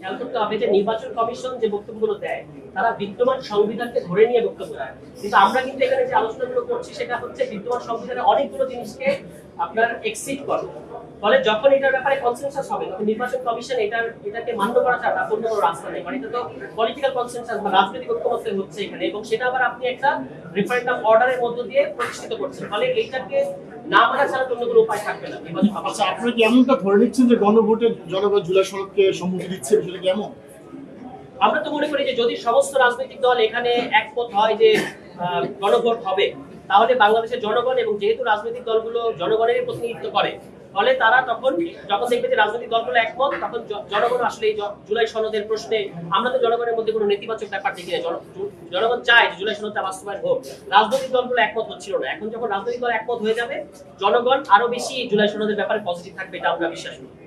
খেয়াল করতে হবে যে নির্বাচন কমিশন যে বক্তব্যগুলো দেয়, তারা বিদ্যমান সংবিধানকে ধরে নিয়ে বক্তব্য দেয়। কিন্তু আমরা কিন্তু এখানে যে আলোচনাগুলো করছি, সেটা হচ্ছে বিদ্যমান সংবিধানের অনেকগুলো জিনিসকে আপনার এক্সিট করে। ফলে যখন এটার ব্যাপারে কনসেনসাস হবে তখন নির্বাচন কমিশন এটার এটাকে মান্য করা ছাড়া অন্য কোনো রাস্তা নেই। মানে এটা তো পলিটিক্যাল কনসেনসাস বা রাজনৈতিক ঐক্যমত্য হচ্ছে এখানে। এবং সেটা আবার আপনি একটা রেফারেন্ডাম অর্ডারের মধ্য দিয়ে প্রতিষ্ঠিত করছেন। ফলে এইটাকে না মানা ছাড়া অন্য কোনো উপায় থাকবে না। আচ্ছা আপনারা কি এমনটা ধরে নিচ্ছেন যে গণভোটে জনগণ জুলাই সম্মতি দিচ্ছে? বিষয়টা আমরা তো মনে করি যে যদি সমস্ত রাজনৈতিক দল এখানে একমত হয় যে গণভোট হবে তাহলে বাংলাদেশের জনগণ এবং যেহেতু রাজনৈতিক দলগুলো জনগণের প্রতিনিধিত্ব করে, ফলে তারা তখন, যখন দেখবে যে রাজনৈতিক দলগুলো একমত, তখন জনগণ আসলে এই জুলাই সনদের প্রশ্নে, আমরা তো জনগণের মধ্যে কোনো নেতিবাচক ব্যাপার দেখি না। জনগণ চায় যে জুলাই সনদটা বাস্তবায়ন হোক। রাজনৈতিক দলগুলো একমত হচ্ছিল না। এখন যখন রাজনৈতিক দল একমত হয়ে যাবে, জনগণ আরও বেশি জুলাই সনদের ব্যাপারে পজিটিভ থাকবে এটা আমরা বিশ্বাস করি।